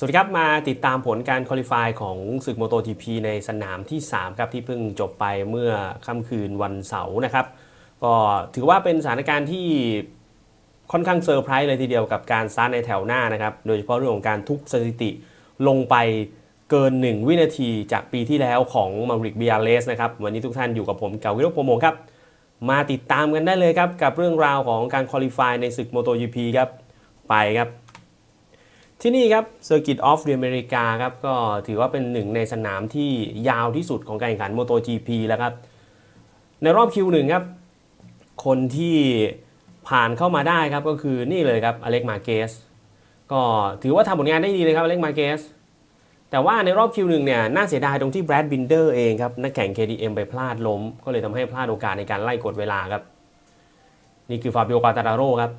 สวัสดีครับมาติดตามผลการคุริฟายของศึกโมโต GP ในสนามที่ 3 ครับที่เพิ่งจบไปเมื่อค่ำคืนวันเสาร์นะครับ ก็ถือว่าเป็นสถานการณ์ที่ค่อนข้างเซอร์ไพรส์เลยทีเดียวกับการซัดในแถวหน้านะครับ โดยเฉพาะเรื่องของการทุกสถิติลงไปเกิน 1 วินาทีจากปีที่แล้วของมาริกเบียเลสนะครับ วันนี้ทุกท่านอยู่กับผมเกาวิโรจน์โพโมงครับ มาติดตามกันได้เลยครับกับเรื่องราวของการคุริฟายในศึกโมโต GP ครับไปครับ ที่นี่ครับ Circuit of the America ครับก็ถือว่าเป็นหนึ่งในสนามที่ยาวที่สุดของการแข่งขัน MotoGP แล้วครับ ในรอบ Q1 ครับ คนที่ผ่านเข้ามาได้ครับก็คือนี่เลยครับอเล็กมาเกสก็ถือว่าทำผลงานได้ดีเลยครับอเล็กมาเกสแต่ว่าในรอบ Q1 เนี่ยน่าเสียดายตรงที่แบรดบินเดอร์เองครับนักแข่ง KTM ไปพลาดล้ม ก็เลยทำให้พลาดโอกาสในการไล่กดเวลาครับ นี่คือฟาบิโอกาตาราโรครับ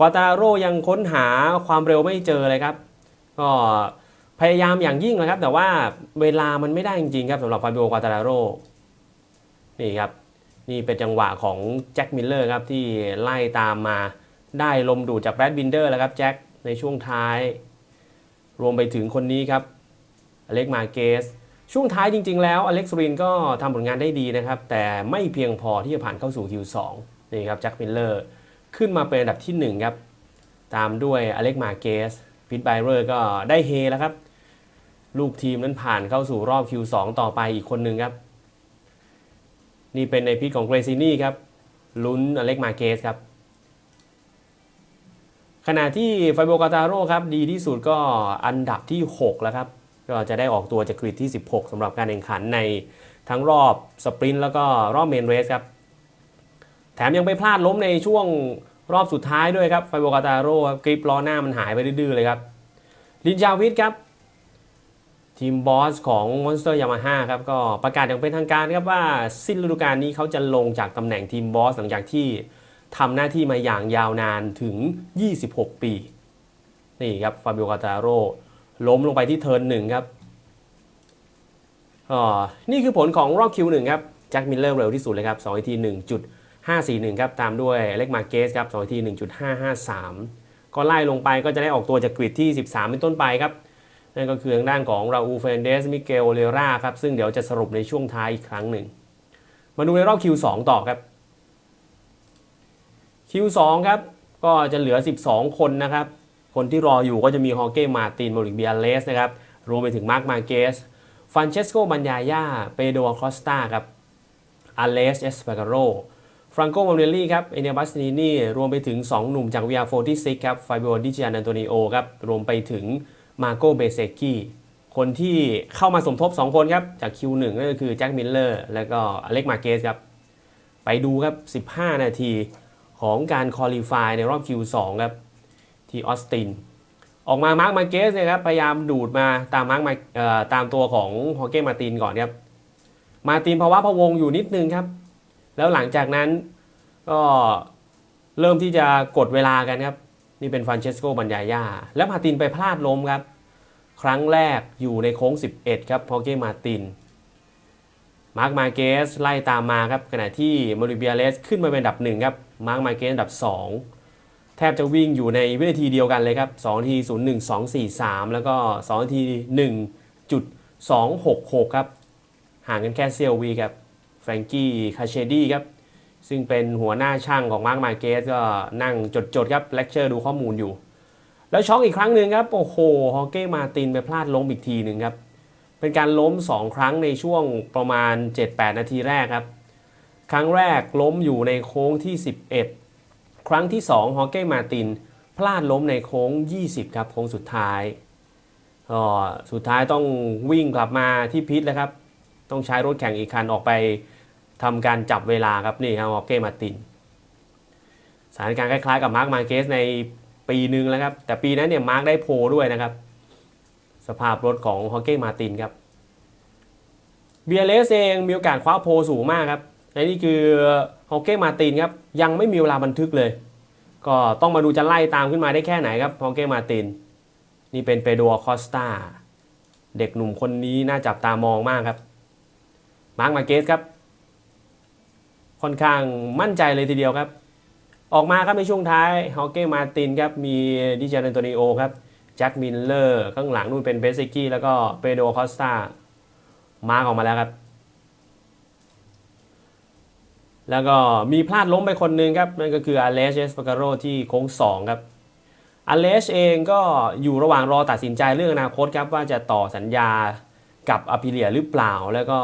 ควาตาโรยังค้นหาความเร็วไม่เจอเลยครับ ก็พยายามอย่างยิ่งนะครับ แต่ว่าเวลามันไม่ได้จริงๆครับสำหรับฟาบิโอควาตาโรนี่ครับ นี่เป็นจังหวะของแจ็คมิลเลอร์ครับที่ไล่ตามมาได้ลมดูดจากแบรดบินเดอร์แล้วครับแจ็คในช่วงท้าย รวมไปถึงคนนี้ครับอเล็กมาเกสช่วงท้ายจริง ๆ แล้วอเล็กซ์รินก็ทำผลงานได้ดีนะครับ แต่ไม่เพียงพอที่จะผ่านเข้าสู่ Q2 นี่ครับแจ็คมิลเลอร์ขึ้นมาเป็นอันดับที่1ครับตามด้วยอเล็กมาเกส พิทไบเรอร์ก็ได้เฮแล้วครับ ลูกทีมนั้นผ่านเข้าสู่รอบ Q2 ต่อไปอีกคนหนึ่งครับ นี่เป็นในพิทของเกรซินี่ครับ ลุ้นอเล็กมาเกสครับ ขณะที่ไฟโบกาตาโร่ครับ ดีที่สุดก็อันดับที่ 6 แล้วครับ ก็จะได้ออกตัวจากกริดที่ 16สำหรับการแข่งขันในทั้งรอบสปรินต์แล้วก็รอบเมนเรสครับ แถมยังไปพลาดล้มในช่วง รอบสุดท้ายด้วยครับไฟโบกาตาโร่ครับกริปล้อหน้ามันหายไปดื้อเลยครับลินจาวิทครับ ทีมบอสของ Monster Yamaha ครับก็ประกาศอย่างเป็นทางการครับว่าสิ้นฤดูกาลนี้เขาจะลงจากตำแหน่งทีมบอสหลังจากที่ทำหน้าที่มาอย่างยาวนานถึง 26 ปี นี่ครับฟาบิโอกาตาโร่ล้มลงไปที่เทิร์นหนึ่งครับก็นี่คือผลของรอบ Q1 ครับแจ็คมิลเลอร์เร็วที่สุดเลยครับ2ที 541 ครับ ตามด้วยเล็กมาเกสครับ2ที 1.553 ก็ไล่ลงไปก็จะได้ออกตัวจากกริดที่ 13 เป็นต้นไปครับ นั่นก็คือทางด้านของราอูเฟนเดส มิเกลเลราครับ ซึ่งเดี๋ยวจะสรุปในช่วงท้ายอีกครั้งหนึ่ง มาดูในรอบ Q2 ต่อครับ Q2 ครับ ก็จะเหลือ 12 คนนะครับ คนที่รออยู่ก็จะมีฮอเก้มาตินโมริกเบียเลสนะครับ รวมไปถึงมาร์คมาเกสฟันเชสโกบันยาย่าเปโดคอสตาครับอเลสเอสปาการโร ฟรังโกมาเรลลี่ครับ เอเนียบัสนีนี่รวมไปถึง 2 หนุ่มจาก VR46 ครับไฟโบดิจิอันอันโตนิโอครับ รวมไปถึงมาโกเบเซกี้คนที่เข้ามาสมทบ 2 คนครับ จาก Q1 ก็คือแจ็คมิลเลอร์แล้วก็อเล็กมาเกสครับ ไปดูครับ 15 นาทีของการคอลี่ฟายในรอบ Q2 ครับ ที่ออสติน ออกมามาร์คมาเกสเนี่ยครับ พยายามดูดมาตามมาร์คมาตามตัวของฮอเก้มาตินก่อนครับ มาตินภาวะพะวงอยู่นิดนึงครับ แล้วหลังจากนั้นก็เริ่มที่จะกดเวลากันครับ นี่เป็นฟรานเชสโกบันยาย่าแล้วมาตินไปพลาดล้มครับ ครั้งแรกอยู่ในโค้ง 11 ครับฮอเก้มาติน มาร์คมาเกสไล่ตามมาครับ ขณะที่มาริเบียเลสขึ้นมาเป็นดับหนึ่งครับ มาร์คมาเกสอันดับ 2 แทบจะวิ่งอยู่ในวินาทีเดียวกันเลยครับ2ที01 243 แล้วก็2ที1.266 ครับ ห่างกันแค่เซียววีครับ แฟรงกี้คาเชดี้ครับ ซึ่งเป็นหัวหน้าช่างของมาร์คมาเกสก็นั่งจดๆครับเลคเชอร์ดูข้อมูลอยู่ แล้วช็อกอีกครั้งหนึ่งครับ โอ้โหฮอเก้มาตินไปพลาดล้มอีกทีหนึ่งครับ เป็นการล้ม 2 ครั้งในช่วงประมาณ 7-8 นาทีแรกครับ ครั้งแรกล้มอยู่ในโค้งที่ 11 ครั้งที่ 2ฮอเก้มาตินพลาดล้มในโค้ง 20 ครับโค้งสุดท้ายก็สุดท้ายต้องวิ่งกลับมาที่พิษแล้วครับ ต้องใช้รถแข่งอีกคันออกไป ทำการจับเวลาครับนี่ครับฮอเก้มาตินสถานการณ์คล้ายๆกับมาร์คมาเกสในปีหนึ่งแล้วครับ แต่ปีนั้นเนี่ยมาร์คได้โพลด้วยนะครับ สภาพรถของฮอเก้มาตินครับเบียเลสเองมีโอกาสคว้าโพลสูงมากครับและนี่คือฮอเก้มาตินครับยังไม่มีเวลาบันทึกเลย ก็ต้องมาดูจะไล่ตามขึ้นมาได้แค่ไหนครับฮอเก้มาตินนี่เป็นเปโดคอสตาเด็กหนุ่มคนนี้น่าจับตามองมากครับมาร์คมาเกสครับ ค่อนข้างมั่นใจเลยทีเดียวครับ ออกมาครับในช่วงท้ายฮอเก้มาตินครับมีดิจานอันโตนิโอครับแจ็คมิลเลอร์ข้างหลังนู่นเป็นเบสซิกี้แล้วก็เปโดคอสตามาออกมาแล้วครับ แล้วก็มีพลาดล้มไปคนหนึงครับ นั่นก็คืออเลสเอสปาการโรที่โค้งสองครับอเลสเองก็อยู่ระหว่างรอตัดสินใจเรื่องอนาคตครับว่าจะต่อสัญญากับอพิเลียหรือเปล่าแล้วก็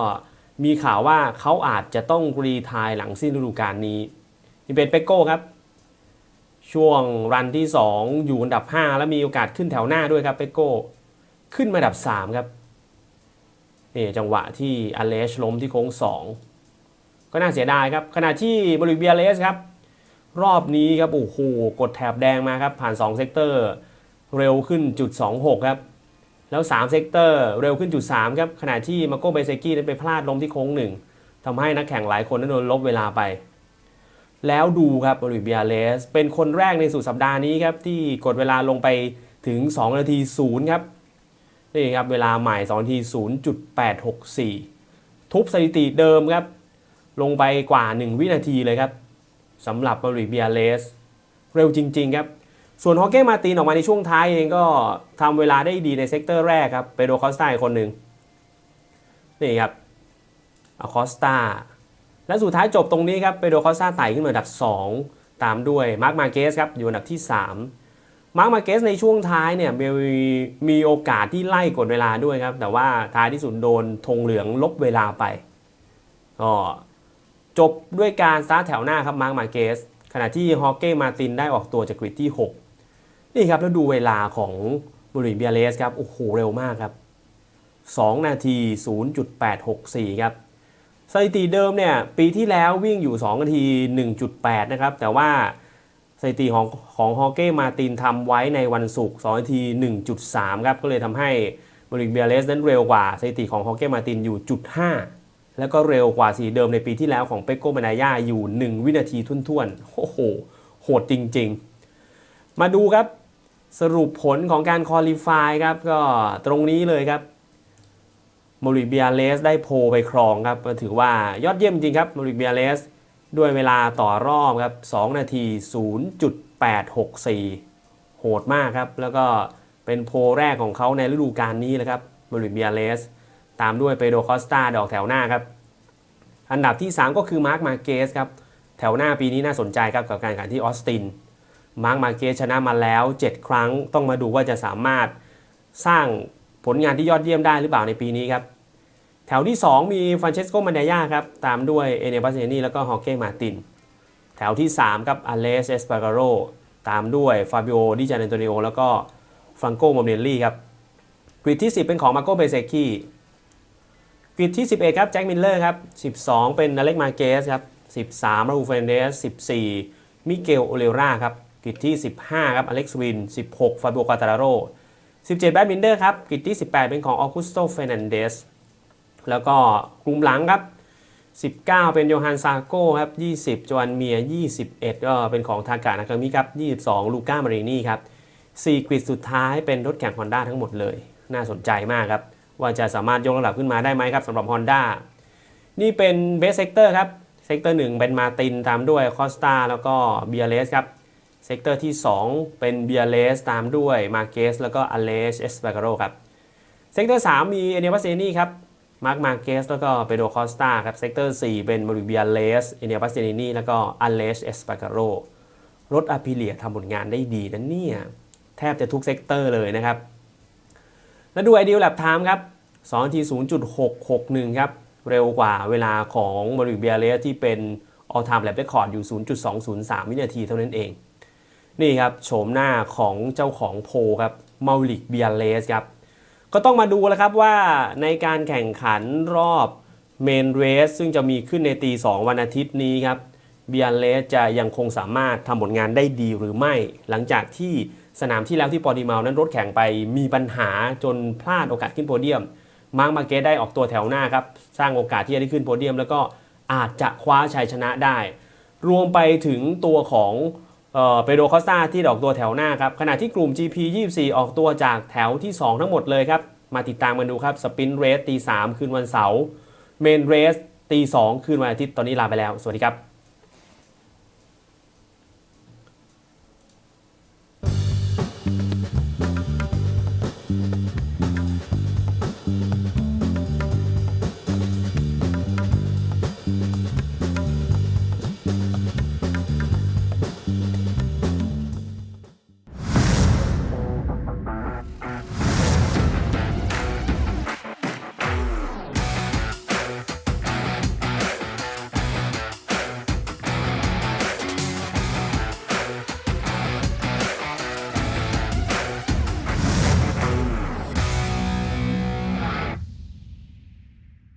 มีข่าวว่าเขาอาจจะต้องรีทายหลังสิ้นฤดูกาลนี้ นี่เป็นเปโก้ครับ ช่วงรันที่ 2 อยู่อันดับ 5 แล้วมีโอกาสขึ้นแถวหน้าด้วยครับเปโก้ ขึ้นมาอันดับ 3 ครับนี่จังหวะที่อเลชล้มที่โค้ง 2 ก็น่าเสียดายครับ ขณะที่บริเบียเลสครับ รอบนี้ครับโอ้โหกดแถบแดงมาครับ ผ่าน 2 เซกเตอร์ เร็วขึ้นจุด 26 ครับ แล้ว 3 เซกเตอร์เร็วขึ้นจุด3ครับขณะที่มาโกเบเซกี้นั้นไปพลาดล้มที่โค้งหนึ่งทำให้นักแข่งหลายคนนั้นโดนลบเวลาไป แล้วดูครับบริเบียเลส เป็นคนแรกในสุดสัปดาห์นี้ครับที่กดเวลาลงไปถึง 2 นาที0ครับนี่ครับเวลาใหม่2นาที0.864 ทุบสถิติเดิมครับ ลงไปกว่า 1 วินาทีเลยครับสำหรับบริเบียเลส เร็วจริง ๆ ครับ ส่วนฮอเก้มาตินออกมาในช่วงท้ายเองก็ทำเวลาได้ดีในเซกเตอร์แรกครับเปโดคอสตาอีกคนหนึ่งนี่ครับอคอสตาและสุดท้ายจบตรงนี้ครับเปโดคอสตาไต่ขึ้นมาอันดับ 2 ตามด้วยมาร์คมาเกสครับอยู่อันดับที่ 3 มาร์คมาเกสในช่วงท้ายเนี่ยมีมีโอกาสที่ไล่กดเวลาด้วยครับ แต่ว่าท้ายที่สุดโดนธงเหลืองลบเวลาไปก็จบด้วยการสตาแถวหน้าครับมาร์คมาเกสขณะที่ฮอเก้มาตินได้ออกตัวจากกริดที่ 6 นี่ครับแล้วดูเวลาของบุริเบียเลสครับ โอ้โห เร็วมากครับ 2 นาที 0.864 ครับสถิติเดิมเนี่ย ปีที่แล้ววิ่งอยู่ 2 นาที 1.8 นะครับ แต่ว่าสถิติของของฮอเก้มาตินทำไว้ในวันศุกร์2นาที 1.3 ครับ ก็เลยทำให้บริเบียเลสนั้นเร็วกว่าสถิติของฮอเก้มาตินอยู่จุด5แล้วก็เร็วกว่าสีเดิมในปีที่แล้วของเปโกมานาย่าอยู่ 1 วินาทีทุ่นๆ โอ้โห โหดจริง ๆ มาดูครับ สรุปผลของการคอลี่ฟายครับก็ตรงนี้เลยครับโมริเบียเลสได้โพลไปครองครับถือว่ายอดเยี่ยมจริงครับโมริเบียเลสด้วยเวลาต่อรอบครับ 2 นาที 0.864 โหดมากครับ แล้วก็เป็นโพลแรกของเขาในฤดูกาลนี้เลยครับโมริเบียเลส ตามด้วยเปโดคอสตาดอกแถวหน้าครับ อันดับที่ 3 ก็คือมาร์คมาเกสครับ แถวหน้าปีนี้น่าสนใจครับกับการแข่งขันที่ออสติน มาร์คมาเกสชนะมาแล้ว 7 ครั้งต้องมาดูว่าจะสามารถสร้างผลงานที่ยอดเยี่ยมได้หรือเปล่าในปีนี้ครับ แถวที่ 2 มีฟรานเชสโกมันดายาครับ ตามด้วยเอเนบัสเนนีแล้วก็ฮอเก้มาติน แถวที่ 3 ครับอเลสเอสปาการโรตามด้วยฟาบิโอดิจานเนโตนิโอแล้วก็ฟรังโกโมเนลลี่ครับกริดที่ 10 เป็นของมาโกเบเซกี้กริดที่ 11 ครับแจ็คมิลเลอร์ครับ 12 เป็นอเล็กมาเกสครับ 13ราอูเฟนเดส 14 มิเกลโอเลราครับ กริดที่ 15 ครับอเล็กซ์วิน 16 ฟาบิโอกาตาราโร17 แบดมินเดอร์ครับกริดที่ 18 เป็นของออกุสโตเฟรนันเดส แล้วก็กลุ่มหลังครับ 19 เป็นโยฮันซาโก้ครับ 20 จวนเมีย 21 ก็เป็นของทากานาคามิครับ 22 ลูก้ามารินี่ครับ 4 กริดสุดท้ายเป็นรถแข่ง Honda ทั้งหมดเลย น่าสนใจมากครับ ว่าจะสามารถยกระดับขึ้นมาได้ไหมครับสำหรับ Honda นี่เป็นเบสเซกเตอร์ครับ เซกเตอร์1เป็นมาตินตามด้วยคอสตาแล้วก็เบียเลสครับ เซกเตอร์ที่ 2 เป็นเบียเลสตามด้วยมาเกสแล้วก็อเลสเอสปาการโรครับเซกเตอร์3มีเอเนวัสเซนี่ครับมาร์คมาเกสแล้วก็เปโดคอสตาครับเซกเตอร์4เป็นมาริเบียเลสเอเนียบัสเซนีแล้วก็อเลสเอสปาการโรรถอพิเลียทำผลงานได้ดีนะเนี่ยแทบจะทุกเซกเตอร์เลยนะครับ แล้วดูไอเดียลแลบไทม์ครับ2นาที 0.661 ครับ เร็วกว่าเวลาของมาริเบียเลสที่เป็น all time lap record อยู่ 0.203 วินาทีเท่านั้นเอง นี่ครับโฉมหน้าของเจ้าของโพครับมาลิกเบียเลสครับก็ต้องมาดูแล้วครับว่าในการแข่งขันรอบเมนเรสซึ่งจะมีขึ้นในตี2วันอาทิตย์นี้ครับเบียเลสจะยังคงสามารถทำผลงานได้ดีหรือไม่ หลังจากที่สนามที่แล้วที่ปอดีเมานั้นรถแข่งไปมีปัญหาจนพลาดโอกาสขึ้นโพเดียมมาร์คมาเกสได้ออกตัวแถวหน้าครับสร้างโอกาสที่จะได้ขึ้นโพเดียม แล้วก็อาจจะคว้าชัยชนะได้ รวมไปถึงตัวของ เปโดคอสตาที่ออกตัวแถวหน้าครับขณะที่กลุ่ม GP 24 ออกตัวจากแถวที่ 2 ทั้งหมดเลยครับ มาติดตามกันดูครับ สปินเรสตี3คืนวันเสาร์เมนเรสตี2คืนวันอาทิตย์ตอนนี้ลาไปแล้ว สวัสดีครับ